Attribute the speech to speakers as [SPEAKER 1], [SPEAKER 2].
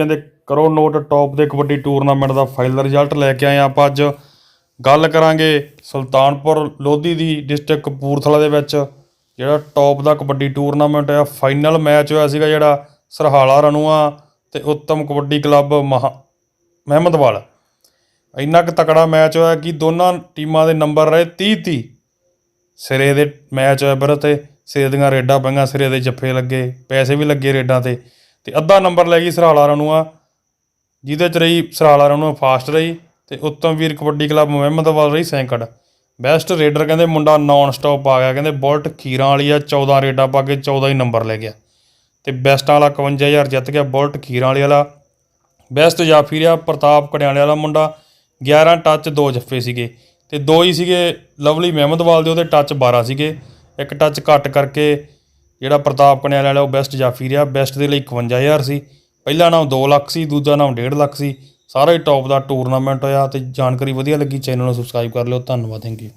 [SPEAKER 1] ਕਹਿੰਦੇ ਕਰੋ note top ਦੇ ਕਬੱਡੀ ਟੂਰਨਾਮੈਂਟ ਦਾ ਫਾਈਨਲ ਰਿਜ਼ਲਟ ਲੈ ਕੇ ਆਏ ਹਾਂ ਆਪਾਂ ਅੱਜ। ਗੱਲ ਕਰਾਂਗੇ ਸੁਲਤਾਨਪੁਰ ਲੋਧੀ ਦੀ ਡਿਸਟ੍ਰਿਕਟ ਕਪੂਰਥਲਾ ਦੇ ਵਿੱਚ, ਜਿਹੜਾ ਟੌਪ ਦਾ ਕਬੱਡੀ ਟੂਰਨਾਮੈਂਟ ਆ। ਫਾਈਨਲ ਮੈਚ ਹੋਇਆ ਸੀਗਾ ਜਿਹੜਾ ਸਰਹਾਲਾ ਰਣੂਆ ਤੇ ਉੱਤਮ ਕਬੱਡੀ ਕਲੱਬ ਮਹਾ ਮਹਿਮਦਵਾਲ। ਇੰਨਾ ਕੁ ਤਕੜਾ ਮੈਚ ਹੋਇਆ ਕਿ ਦੋਨਾਂ ਟੀਮਾਂ ਦੇ ਨੰਬਰ ਰਹੇ 30 30 ਸਿਰੇ ਦੇ ਮੈਚ ਹੋਇਆ ਵੀਰ ਤੇ, ਸਿਰੇ ਦੀਆਂ ਰੇਡਾਂ ਪਈਆਂ, ਸਿਰੇ ਦੇ ਜੱਫੇ ਲੱਗੇ, ਪੈਸੇ ਵੀ ਲੱਗੇ ਰੇਡਾਂ ਤੇ। ਤੇ ਅੱਧਾ ਨੰਬਰ ਲੈ ਗਈ ਸਰਹਾਲਾ ਰਣੂਆ ਜਿਹਦੇ ਚ ਰਹੀ ਸਰਾਲਾ ਰਣੂਆ ਫਾਸਟ ਰਹੀ ਤੇ ਉੱਤਮ ਵੀਰ ਕਬੱਡੀ ਕਲੱਬ ਮਹਿਮਦਵਾਲ ਰਹੀ ਸੈਂਕੜ। ਬੈਸਟ ਰੇਡਰ ਕਹਿੰਦੇ ਮੁੰਡਾ ਨਾਨ ਸਟਾਪ ਆ ਗਿਆ, ਕਹਿੰਦੇ ਬੁਲਟ ਖੀਰਾਂ ਵਾਲੀ ਆ 14 ਰੇਡਾਂ ਪਾ ਕੇ 14 ਹੀ ਨੰਬਰ ਲੈ ਗਿਆ। ਤੇ ਬੈਸਟਾਂ ਵਾਲਾ 51000 ਜਿੱਤ ਗਿਆ ਬੁਲਟ ਖੀਰਾਂ ਵਾਲੇ ਵਾਲਾ। ਬੈਸਟ ਜਾਫੀ ਰਿਹਾ ਪ੍ਰਤਾਪ ਕੜਿਆਲੇ ਵਾਲਾ ਮੁੰਡਾ 11 ਟੱਚ ਦੋ ਜੱਫੇ ਸੀਗੇ। ਤੇ ਦੋ ਹੀ ਸੀਗੇ ਲਵਲੀ ਮਹਿਮਦਵਾਲ ਦੇ, ਉਹਦੇ ਟੱਚ 12 ਸੀਗੇ। ਇੱਕ ਟੱਚ ਘੱਟ ਕਰਕੇ ਜਿਹੜਾ ਪ੍ਰਤਾਪ ਕੜਿਆਲੇ ਵਾਲਾ, ਉਹ ਬੈਸਟ ਜਾਫੀ ਰਿਹਾ ਬੈਸਟ ਦੇ ਲਈ 51000 ਸੀ। ਪਹਿਲਾ ਨਾਮ 2 ਲੱਖ ਸੀ, ਦੂਜਾ ਨਾਮ 1.5 ਲੱਖ ਸੀ। ਸਾਰਾ ਹੀ ਟੌਪ ਦਾ ਟੂਰਨਾਮੈਂਟ ਹੋਇਆ ਤੇ ਜਾਣਕਾਰੀ ਵਧੀਆ ਲੱਗੀ ਚੈਨਲ ਨੂੰ ਸਬਸਕ੍ਰਾਈਬ ਕਰ ਲਿਓ। ਧੰਨਵਾਦ ਥੈਂਕ ਯੂ